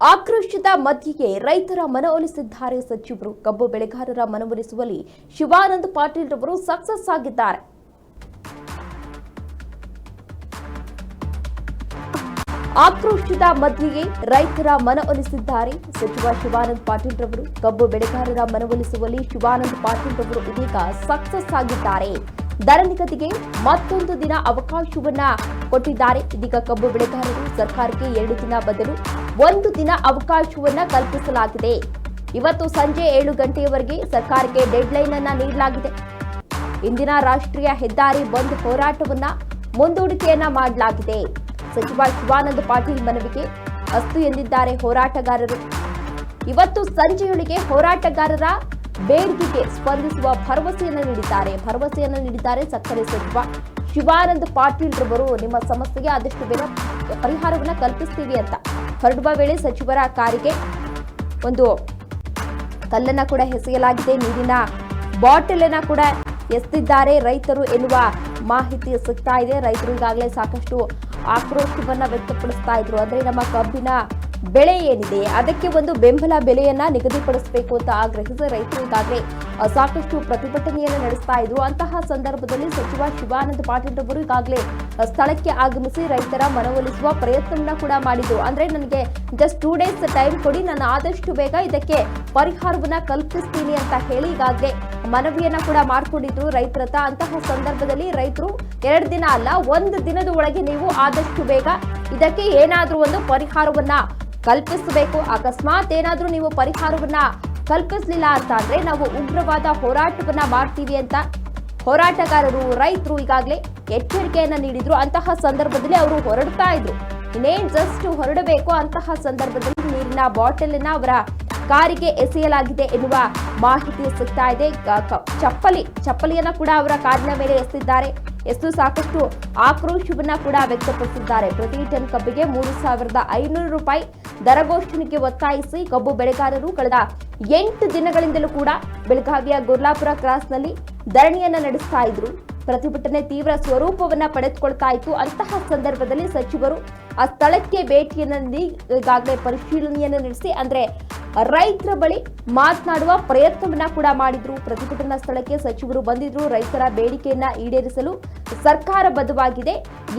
ಆಕ್ರೋಶದ ಮಧ್ಯೆಯೇ ರೈತರ ಮನವೊಲಿಸಿದ್ದಾರೆ ಸಚಿವರು. ಕಬ್ಬು ಬೆಳೆಗಾರರ ಮನವೊಲಿಸುವಲ್ಲಿ ಶಿವಾನಂದ ಪಾಟೀಲ್ ರವರು ಸಕ್ಸಸ್ ಆಗಿದ್ದಾರೆ. ಆಕ್ರೋಶದ ಮಧ್ಯೆಯೇ ರೈತರ ಮನವೊಲಿಸಿದ್ದಾರೆ ಸಚಿವ ಶಿವಾನಂದ ಪಾಟೀಲ್ ರವರು. ಕಬ್ಬು ಬೆಳೆಗಾರರ ಮನವೊಲಿಸುವಲ್ಲಿ ಶಿವಾನಂದ ಪಾಟೀಲ್ ರವರು ಇದೀಗ ಸಕ್ಸಸ್ ಆಗಿದ್ದಾರೆ. ದರ ನಿಗದಿಗೆ ಮತ್ತೊಂದು ದಿನ ಅವಕಾಶವನ್ನ ಕೊಟ್ಟಿದ್ದಾರೆ. ಇದೀಗ ಕಬ್ಬು ಬೆಳೆಗಾರರು ಸರ್ಕಾರಕ್ಕೆ ಎರಡು ದಿನ ಬದಲು ಒಂದು ದಿನ ಅವಕಾಶವನ್ನ ಕಲ್ಪಿಸಲಾಗಿದೆ. ಇವತ್ತು ಸಂಜೆ ಏಳು ಗಂಟೆಯವರೆಗೆ ಸರ್ಕಾರಕ್ಕೆ ಡೆಡ್ಲೈನ್ ಅನ್ನ ನೀಡಲಾಗಿದೆ. ಇಂದಿನ ರಾಷ್ಟ್ರೀಯ ಹೆದ್ದಾರಿ ಬಂದ್ ಹೋರಾಟವನ್ನ ಮುಂದೂಡಿಕೆಯನ್ನ ಮಾಡಲಾಗಿದೆ. ಸಚಿವ ಶಿವಾನಂದ ಪಾಟೀಲ್ ಮನವಿಗೆ ಅಸ್ತು ಎಂದಿದ್ದಾರೆ ಹೋರಾಟಗಾರರು. ಇವತ್ತು ಸಂಜೆಯೊಳಗೆ ಹೋರಾಟಗಾರರ ಬೇಡಿಕೆಗೆ ಸ್ಪಂದಿಸುವ ಭರವಸೆಯನ್ನು ನೀಡಿದ್ದಾರೆ. ಭರವಸೆಯನ್ನು ನೀಡಿದ್ದಾರೆ ಸಕ್ಕರೆ ಸಚಿವ ಶಿವಾನಂದ ಪಾಟೀಲ್ ರವರು ನಿಮ್ಮ ಸಮಸ್ಯೆಗೆ ಆದಷ್ಟು ಬೇಗ ಪರಿಹಾರವನ್ನು ಕಲ್ಪಿಸ್ತೀವಿ ಅಂತ. ಹೊರಡುವ ವೇಳೆ ಸಚಿವರ ಕಾರಿಗೆ ಒಂದು ಕಲ್ಲನ್ನು ಕೂಡ ಎಸೆಯಲಾಗಿದೆ. ನೀರಿನ ಬಾಟಲ್ ಅನ್ನ ಕೂಡ ಎಸ್ತಿದ್ದಾರೆ ರೈತರು ಎನ್ನುವ ಮಾಹಿತಿ ಸಿಗ್ತಾ ಇದೆ. ರೈತರು ಈಗಾಗಲೇ ಸಾಕಷ್ಟು ಆಕ್ರೋಶವನ್ನ ವ್ಯಕ್ತಪಡಿಸ್ತಾ ಇದ್ರು. ಅಂದ್ರೆ ನಮ್ಮ ಕಬ್ಬಿನ ಬೆಳೆ ಏನಿದೆ, ಅದಕ್ಕೆ ಒಂದು ಬೆಂಬಲ ಬೆಲೆಯನ್ನ ನಿಗದಿಪಡಿಸಬೇಕು ಅಂತ ಆಗ್ರಹಿಸಿದ ರೈತರು ಈಗಾಗಲೇ ಸಾಕಷ್ಟು ಪ್ರತಿಭಟನೆಯನ್ನು ನಡೆಸ್ತಾ ಇದ್ರು. ಅಂತಹ ಸಂದರ್ಭದಲ್ಲಿ ಸಚಿವ ಶಿವಾನಂದ ಪಾಟೀಲ್ ರವರು ಈಗಾಗಲೇ ಸ್ಥಳಕ್ಕೆ ಆಗಮಿಸಿ ರೈತರ ಮನವೊಲಿಸುವ ಪ್ರಯತ್ನವನ್ನ ಕೂಡ ಮಾಡಿದ್ರು. ಅಂದ್ರೆ ನನಗೆ ಜಸ್ಟ್ ಟೂ ಡೇಸ್ ಟೈಮ್ ಕೊಡಿ, ನಾನು ಆದಷ್ಟು ಬೇಗ ಇದಕ್ಕೆ ಪರಿಹಾರವನ್ನ ಕಲ್ಪಿಸ್ತೀನಿ ಅಂತ ಹೇಳಿ ಈಗಾಗಲೇ ಮನವಿಯನ್ನ ಕೂಡ ಮಾಡಿಕೊಂಡಿದ್ರು ರೈತರ ಅಂತಹ ಸಂದರ್ಭದಲ್ಲಿ ರೈತರು ಎರಡು ದಿನ ಅಲ್ಲ, ಒಂದು ದಿನದ ಒಳಗೆ ನೀವು ಆದಷ್ಟು ಬೇಗ ಇದಕ್ಕೆ ಏನಾದ್ರೂ ಒಂದು ಪರಿಹಾರವನ್ನ ಕಲ್ಪಿಸಬೇಕು. ಅಕಸ್ಮಾತ್ ಏನಾದರೂ ನೀವು ಪರಿಹಾರವನ್ನ ಕಲ್ಪಿಸಲಿಲ್ಲ ಅಂತ ಅಂದ್ರೆ ನಾವು ಉಗ್ರವಾದ ಹೋರಾಟವನ್ನ ಮಾಡ್ತೀವಿ ಅಂತ ಹೋರಾಟಗಾರರು, ರೈತರು ಈಗಾಗಲೇ ಎಚ್ಚರಿಕೆಯನ್ನ ನೀಡಿದ್ರು. ಅಂತಹ ಸಂದರ್ಭದಲ್ಲಿ ಅವರು ಹೊರಡ್ತಾ ಇದ್ರು. ಇನ್ನೇನ್ ಜಸ್ಟ್ ಹೊರಡಬೇಕು ಅಂತಹ ಸಂದರ್ಭದಲ್ಲಿ ನೀರಿನ ಬಾಟಲ್ ಅನ್ನ ಅವರ ಕಾರಿಗೆ ಎಸೆಯಲಾಗಿದೆ ಎನ್ನುವ ಮಾಹಿತಿ ಸಿಗ್ತಾ ಇದೆ. ಚಪ್ಪಲಿ, ಚಪ್ಪಲಿಯನ್ನ ಕೂಡ ಅವರ ಕಾರಿನ ಮೇಲೆ ಎಸೆದಿದ್ದಾರೆ. ಎಸೆದು ಸಾಕಷ್ಟು ಆಕ್ರೋಶವನ್ನ ಕೂಡ ವ್ಯಕ್ತಪಡಿಸಿದ್ದಾರೆ. ಪ್ರತಿ ಟನ್ ಕಬ್ಬಿಗೆ ಮೂರು ಸಾವಿರದ ಐನೂರು ರೂಪಾಯಿ ದರಘೋಷಣೆಗೆ ಒತ್ತಾಯಿಸಿ ಕಬ್ಬು ಬೆಳೆಗಾರರು ಕಳೆದ ಎಂಟು ದಿನಗಳಿಂದಲೂ ಕೂಡ ಬೆಳಗಾವಿಯ ಗುರ್ಲಾಪುರ ಕ್ರಾಸ್ನಲ್ಲಿ ಧರಣಿಯನ್ನ ನಡೆಸ್ತಾ ಇದ್ರು. ಪ್ರತಿಭಟನೆ ತೀವ್ರ ಸ್ವರೂಪವನ್ನ ಪಡೆದುಕೊಳ್ತಾ ಇತ್ತು. ಅಂತಹ ಸಂದರ್ಭದಲ್ಲಿ ಸಚಿವರು ಆ ಸ್ಥಳಕ್ಕೆ ಭೇಟಿಯನ್ನು ಈಗಾಗಲೇ ಪರಿಶೀಲನೆಯನ್ನು ನಡೆಸಿ, ಅಂದ್ರೆ ರೈತರ ಬಳಿ ಮಾತನಾಡುವ ಪ್ರಯತ್ನವನ್ನ ಕೂಡ ಮಾಡಿದ್ರು. ಪ್ರತಿಭಟನಾ ಸ್ಥಳಕ್ಕೆ ಸಚಿವರು ಬಂದಿದ್ರು. ರೈತರ ಬೇಡಿಕೆಯನ್ನ ಈಡೇರಿಸಲು ಸರ್ಕಾರ ಬದ್ಧವಾಗಿದೆ.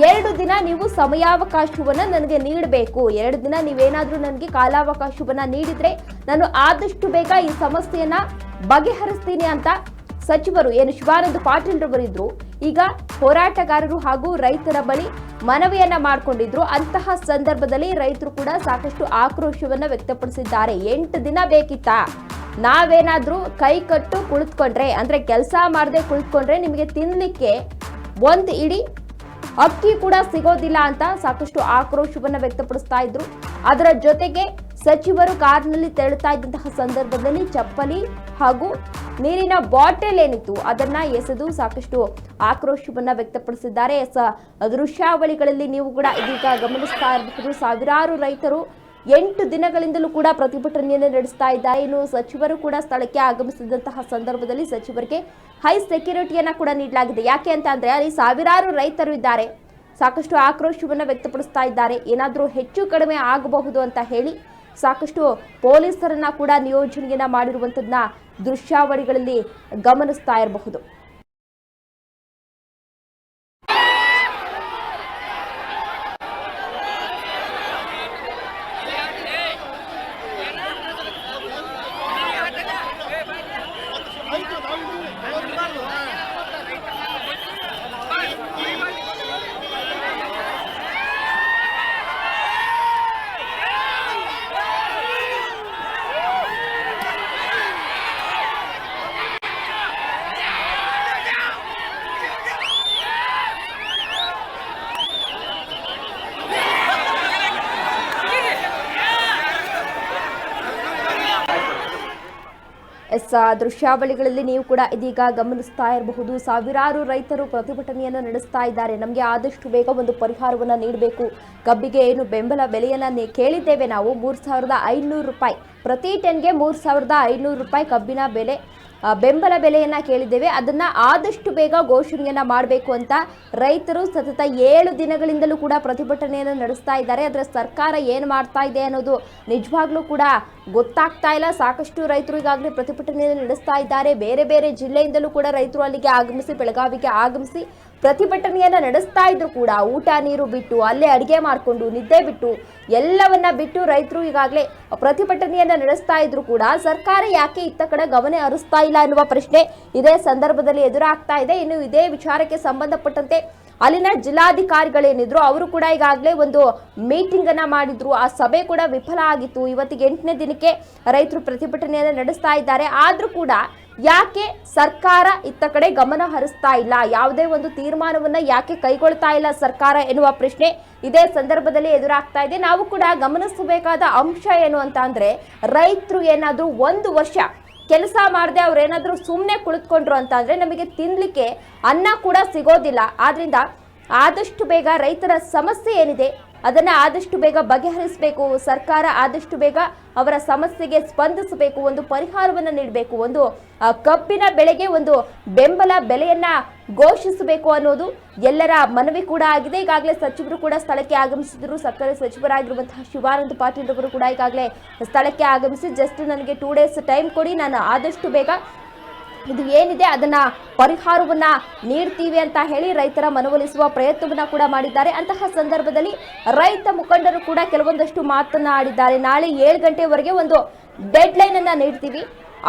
ಎರಡು ದಿನ ನೀವು ಸಮಯಾವಕಾಶವನ್ನ ನನಗೆ ನೀಡಬೇಕು. ಎರಡು ದಿನ ನೀವೇನಾದ್ರೂ ನನಗೆ ಕಾಲಾವಕಾಶವನ್ನ ನೀಡಿದ್ರೆ ನಾನು ಆದಷ್ಟು ಬೇಗ ಈ ಸಮಸ್ಯೆಯನ್ನ ಬಗೆಹರಿಸ್ತೀನಿ ಅಂತ ಸಚಿವರು ಏನು ಶಿವಾನಂದ ಪಾಟೀಲ್ ರವರಿದ್ರು. ಈಗ ಹೋರಾಟಗಾರರು ಹಾಗೂ ರೈತರ ಬಳಿ ಮನವಿಯನ್ನ ಮಾಡಿಕೊಂಡಿದ್ರು. ಅಂತಹ ಸಂದರ್ಭದಲ್ಲಿ ರೈತರು ಕೂಡ ಸಾಕಷ್ಟು ಆಕ್ರೋಶವನ್ನ ವ್ಯಕ್ತಪಡಿಸಿದ್ದಾರೆ. ಎಂಟು ದಿನ ಬೇಕಿತ್ತಾ? ನಾವೇನಾದ್ರೂ ಕೈ ಕಟ್ಟು ಕುಳಿತುಕೊಂಡ್ರೆ, ಅಂದ್ರೆ ಕೆಲಸ ಮಾಡದೆ ಕುಳಿತುಕೊಂಡ್ರೆ ನಿಮಗೆ ತಿನ್ಲಿಕ್ಕೆ ಒಂದ್ ಇಡೀ ಅಕ್ಕಿ ಕೂಡ ಸಿಗೋದಿಲ್ಲ ಅಂತ ಸಾಕಷ್ಟು ಆಕ್ರೋಶವನ್ನ ವ್ಯಕ್ತಪಡಿಸ್ತಾ ಇದ್ರು. ಅದರ ಜೊತೆಗೆ ಸಚಿವರು ಕಾರ್ನಲ್ಲಿ ತೆರಳುತ್ತಾ ಇದ್ದಂತಹ ಸಂದರ್ಭದಲ್ಲಿ ಚಪ್ಪಲಿ ಹಾಗೂ ನೀರಿನ ಬಾಟಲ್ ಏನಿತ್ತು ಅದನ್ನ ಎಸೆದು ಸಾಕಷ್ಟು ಆಕ್ರೋಶವನ್ನ ವ್ಯಕ್ತಪಡಿಸಿದ್ದಾರೆ. ಸ ದೃಶ್ಯಾವಳಿಗಳಲ್ಲಿ ನೀವು ಕೂಡ ಇದೀಗ ಗಮನಿಸ್ತಾ ಇರಬಹುದು. ಸಾವಿರಾರು ರೈತರು ಎಂಟು ದಿನಗಳಿಂದಲೂ ಕೂಡ ಪ್ರತಿಭಟನೆಯನ್ನು ನಡೆಸ್ತಾ ಇದ್ದಾರೆ. ಇನ್ನು ಸಚಿವರು ಕೂಡ ಸ್ಥಳಕ್ಕೆ ಆಗಮಿಸಿದಂತಹ ಸಂದರ್ಭದಲ್ಲಿ ಸಚಿವರಿಗೆ ಹೈ ಸೆಕ್ಯೂರಿಟಿಯನ್ನ ಕೂಡ ನೀಡಲಾಗಿದೆ. ಯಾಕೆ ಅಂತ ಅಂದ್ರೆ ಅಲ್ಲಿ ಸಾವಿರಾರು ರೈತರು ಇದ್ದಾರೆ. ಸಾಕಷ್ಟು ಆಕ್ರೋಶವನ್ನು ವ್ಯಕ್ತಪಡಿಸ್ತಾ ಇದ್ದಾರೆ. ಏನಾದರೂ ಹೆಚ್ಚು ಕಡಿಮೆ ಆಗಬಹುದು ಅಂತ ಹೇಳಿ ಸಾಕಷ್ಟು ಪೊಲೀಸರನ್ನ ಕೂಡ ನಿಯೋಜನೆಯನ್ನ ಮಾಡಿರುವಂತದನ್ನ ದೃಶ್ಯಾವಳಿಗಳಲ್ಲಿ ಗಮನಿಸ್ತಾ ಇರಬಹುದು. ಎಸ್ ದೃಶ್ಯಾವಳಿಗಳಲ್ಲಿ ನೀವು ಕೂಡ ಇದೀಗ ಗಮನಿಸ್ತಾ ಇರಬಹುದು. ಸಾವಿರಾರು ರೈತರು ಪ್ರತಿಭಟನೆಯನ್ನು ನಡೆಸ್ತಾ ಇದ್ದಾರೆ. ನಮಗೆ ಆದಷ್ಟು ಬೇಗ ಒಂದು ಪರಿಹಾರವನ್ನು ನೀಡಬೇಕು. ಕಬ್ಬಿಗೆ ಏನು ಬೆಂಬಲ ಬೆಲೆಯನ್ನು ಕೇಳಿದ್ದೇವೆ ನಾವು. ಮೂರು ಸಾವಿರದ ಐನೂರು ರೂಪಾಯಿ. ಪ್ರತಿ ಟನ್ಗೆ ಮೂರು ಸಾವಿರದ ರೂಪಾಯಿ ಕಬ್ಬಿನ ಬೆಲೆ ಬೆಂಬಲ ಬೆಲೆಯನ್ನ ಕೇಳಿದ್ದೇವೆ. ಅದನ್ನ ಆದಷ್ಟು ಬೇಗ ಘೋಷಣೆಯನ್ನ ಮಾಡಬೇಕು ಅಂತ ರೈತರು ಸತತ ಏಳು ದಿನಗಳಿಂದಲೂ ಕೂಡ ಪ್ರತಿಭಟನೆಯನ್ನು ನಡೆಸ್ತಾ ಇದ್ದಾರೆ. ಆದರೆ ಸರ್ಕಾರ ಏನು ಮಾಡ್ತಾ ಇದೆ ಅನ್ನೋದು ನಿಜವಾಗ್ಲೂ ಕೂಡ ಗೊತ್ತಾಗ್ತಾ ಇಲ್ಲ. ಸಾಕಷ್ಟು ರೈತರು ಈಗಾಗಲೇ ಪ್ರತಿಭಟನೆಯನ್ನು ನಡೆಸ್ತಾ ಇದ್ದಾರೆ. ಬೇರೆ ಬೇರೆ ಜಿಲ್ಲೆಯಿಂದಲೂ ಕೂಡ ರೈತರು ಅಲ್ಲಿಗೆ ಆಗಮಿಸಿ, ಬೆಳಗಾವಿಗೆ ಆಗಮಿಸಿ ಪ್ರತಿಭಟನೆಯನ್ನ ನಡೆಸ್ತಾ ಇದ್ರು ಕೂಡ ಊಟ ನೀರು ಬಿಟ್ಟು ಅಲ್ಲೇ ಅಡಿಗೆ ಮಾಡಿಕೊಂಡು ನಿದ್ದೆ ಬಿಟ್ಟು ಎಲ್ಲವನ್ನ ಬಿಟ್ಟು ರೈತರು ಈಗಾಗಲೇ ಪ್ರತಿಭಟನೆಯನ್ನ ನಡೆಸ್ತಾ ಇದ್ರು ಕೂಡ ಸರ್ಕಾರ ಯಾಕೆ ಇತ್ತ ಕಡೆ ಗಮನ ಹರಿಸ್ತಾ ಇಲ್ಲ ಅನ್ನುವ ಪ್ರಶ್ನೆ ಇದೇ ಸಂದರ್ಭದಲ್ಲಿ ಎದುರಾಗ್ತಾ ಇದೆ. ಇನ್ನು ಇದೇ ವಿಚಾರಕ್ಕೆ ಸಂಬಂಧಪಟ್ಟಂತೆ ಅಲ್ಲಿನ ಜಿಲ್ಲಾಧಿಕಾರಿಗಳೇನಿದ್ರು, ಅವರು ಕೂಡ ಈಗಾಗಲೇ ಒಂದು ಮೀಟಿಂಗ್ ಅನ್ನ ಮಾಡಿದ್ರು. ಆ ಸಭೆ ಕೂಡ ವಿಫಲ ಆಗಿತ್ತು. ಇವತ್ತಿಗೆ ಎಂಟನೇ ದಿನಕ್ಕೆ ರೈತರು ಪ್ರತಿಭಟನೆಯನ್ನು ನಡೆಸ್ತಾ ಇದ್ದಾರೆ. ಆದರೂ ಕೂಡ ಯಾಕೆ ಸರ್ಕಾರ ಇತ್ತ ಕಡೆ ಗಮನ ಹರಿಸ್ತಾ ಇಲ್ಲ? ಯಾವುದೇ ಒಂದು ತೀರ್ಮಾನವನ್ನ ಯಾಕೆ ಕೈಗೊಳ್ತಾ ಇಲ್ಲ ಸರ್ಕಾರ ಎನ್ನುವ ಪ್ರಶ್ನೆ ಇದೇ ಸಂದರ್ಭದಲ್ಲಿ ಎದುರಾಗ್ತಾ ಇದೆ. ನಾವು ಕೂಡ ಗಮನಿಸಬೇಕಾದ ಅಂಶ ಏನು ಅಂತ ಅಂದ್ರೆ, ರೈತರು ಏನಾದ್ರೂ ಒಂದು ವರ್ಷ ಕೆಲಸ ಮಾಡದೆ ಅವ್ರು ಏನಾದರೂ ಸುಮ್ಮನೆ ಕುಳಿತುಕೊಂಡ್ರು ಅಂತ ಅಂದ್ರೆ ನಮಗೆ ತಿನ್ನಲಿಕ್ಕೆ ಅನ್ನ ಕೂಡ ಸಿಗೋದಿಲ್ಲ. ಆದ್ರಿಂದ ಆದಷ್ಟು ಬೇಗ ರೈತರ ಸಮಸ್ಯೆ ಏನಿದೆ ಅದನ್ನ ಆದಷ್ಟು ಬೇಗ ಬಗೆಹರಿಸಬೇಕು, ಸರ್ಕಾರ ಆದಷ್ಟು ಬೇಗ ಅವರ ಸಮಸ್ಯೆಗೆ ಸ್ಪಂದಿಸಬೇಕು, ಒಂದು ಪರಿಹಾರವನ್ನು ನೀಡಬೇಕು, ಒಂದು ಕಬ್ಬಿನ ಬೆಳೆಗೆ ಒಂದು ಬೆಂಬಲ ಬೆಲೆಯನ್ನ ಘೋಷಿಸಬೇಕು ಅನ್ನೋದು ಎಲ್ಲರ ಮನವಿ ಕೂಡ ಆಗಿದೆ. ಈಗಾಗಲೇ ಸಚಿವರು ಕೂಡ ಸ್ಥಳಕ್ಕೆ ಆಗಮಿಸಿದ್ರು. ಸರ್ಕಾರಿ ಸಚಿವರಾಗಿರುವಂತಹ ಶಿವಾನಂದ ಪಾಟೀಲ್ ಅವರು ಕೂಡ ಈಗಾಗಲೇ ಸ್ಥಳಕ್ಕೆ ಆಗಮಿಸಿ ಜಸ್ಟ್ ನನಗೆ ಟೂ ಡೇಸ್ ಟೈಮ್ ಕೊಡಿ, ನಾನು ಆದಷ್ಟು ಬೇಗ ಇದು ಏನಿದೆ ಅದನ್ನ ಪರಿಹಾರವನ್ನ ನೀಡ್ತೀವಿ ಅಂತ ಹೇಳಿ ರೈತರ ಮನವೊಲಿಸುವ ಪ್ರಯತ್ನವನ್ನ ಕೂಡ ಮಾಡಿದ್ದಾರೆ. ಅಂತಹ ಸಂದರ್ಭದಲ್ಲಿ ರೈತ ಮುಖಂಡರು ಕೂಡ ಕೆಲವೊಂದಷ್ಟು ಮಾತನ್ನ ಆಡಿದ್ದಾರೆ ನಾಳೆ ಏಳು ಗಂಟೆವರೆಗೆ ಒಂದು ಡೆಡ್ ಲೈನ್ ಅನ್ನ ನೀಡ್ತೀವಿ.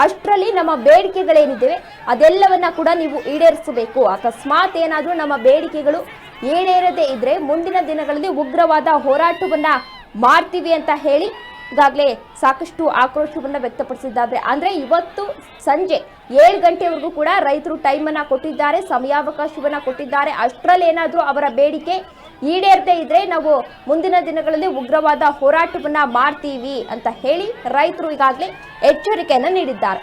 ಅಷ್ಟರಲ್ಲಿ ನಮ್ಮ ಬೇಡಿಕೆಗಳೇನಿದ್ದೇವೆ ಅದೆಲ್ಲವನ್ನ ಕೂಡ ನೀವು ಈಡೇರಿಸಬೇಕು. ಅಕಸ್ಮಾತ್ ಏನಾದರೂ ನಮ್ಮ ಬೇಡಿಕೆಗಳು ಈಡೇರದೇ ಇದ್ರೆ ಮುಂದಿನ ದಿನಗಳಲ್ಲಿ ಉಗ್ರವಾದ ಹೋರಾಟವನ್ನ ಮಾಡ್ತೀವಿ ಅಂತ ಹೇಳಿ ಈಗಾಗಲೇ ಸಾಕಷ್ಟು ಆಕ್ರೋಶವನ್ನು ವ್ಯಕ್ತಪಡಿಸಿದ್ದಾರೆ. ಅಂದರೆ ಇವತ್ತು ಸಂಜೆ ಏಳು ಗಂಟೆವರೆಗೂ ಕೂಡ ರೈತರು ಟೈಮನ್ನು ಕೊಟ್ಟಿದ್ದಾರೆ, ಸಮಯಾವಕಾಶವನ್ನ ಕೊಟ್ಟಿದ್ದಾರೆ. ಅಷ್ಟರಲ್ಲಿ ಏನಾದರೂ ಅವರ ಬೇಡಿಕೆ ಈಡೇರದೇ ಇದ್ರೆ ನಾವು ಮುಂದಿನ ದಿನಗಳಲ್ಲಿ ಉಗ್ರವಾದ ಹೋರಾಟವನ್ನ ಮಾಡ್ತೀವಿ ಅಂತ ಹೇಳಿ ರೈತರು ಈಗಾಗಲೇ ಎಚ್ಚರಿಕೆಯನ್ನು ನೀಡಿದ್ದಾರೆ.